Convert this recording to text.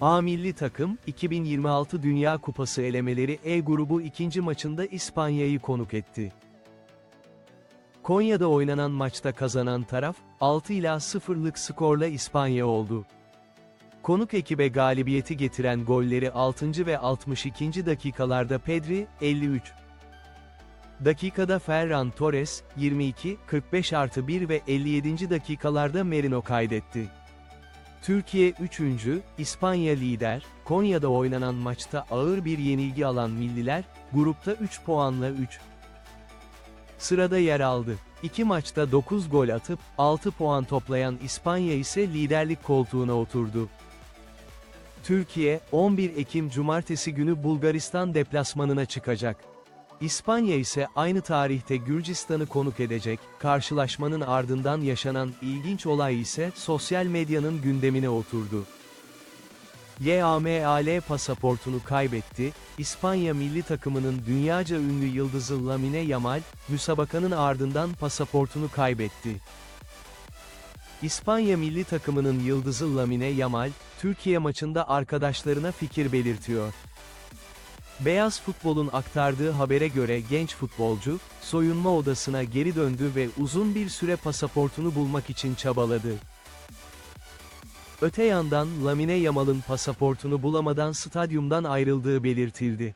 A milli takım, 2026 Dünya Kupası elemeleri E grubu ikinci maçında İspanya'yı konuk etti. Konya'da oynanan maçta kazanan taraf, 6 ila 0'lık skorla İspanya oldu. Konuk ekibe galibiyeti getiren golleri 6. ve 62. dakikalarda Pedri, 53. Dakikada Ferran Torres, 22, 45 artı 1 ve 57. dakikalarda Merino kaydetti. Türkiye 3. İspanya lider, Konya'da oynanan maçta ağır bir yenilgi alan milliler, grupta 3 puanla 3. Sırada yer aldı. İki maçta 9 gol atıp, 6 puan toplayan İspanya ise liderlik koltuğuna oturdu. Türkiye, 11 Ekim Cumartesi günü Bulgaristan deplasmanına çıkacak. İspanya ise aynı tarihte Gürcistan'ı konuk edecek, karşılaşmanın ardından yaşanan ilginç olay ise sosyal medyanın gündemine oturdu. YAMAL pasaportunu kaybetti, İspanya milli takımının dünyaca ünlü yıldızı Lamine Yamal, müsabakanın ardından pasaportunu kaybetti. İspanya milli takımının yıldızı Lamine Yamal, Türkiye maçında arkadaşlarına fikir belirtiyor. Beyaz Futbol'un aktardığı habere göre genç futbolcu, soyunma odasına geri döndü ve uzun bir süre pasaportunu bulmak için çabaladı. Öte yandan Lamine Yamal'ın pasaportunu bulamadan stadyumdan ayrıldığı belirtildi.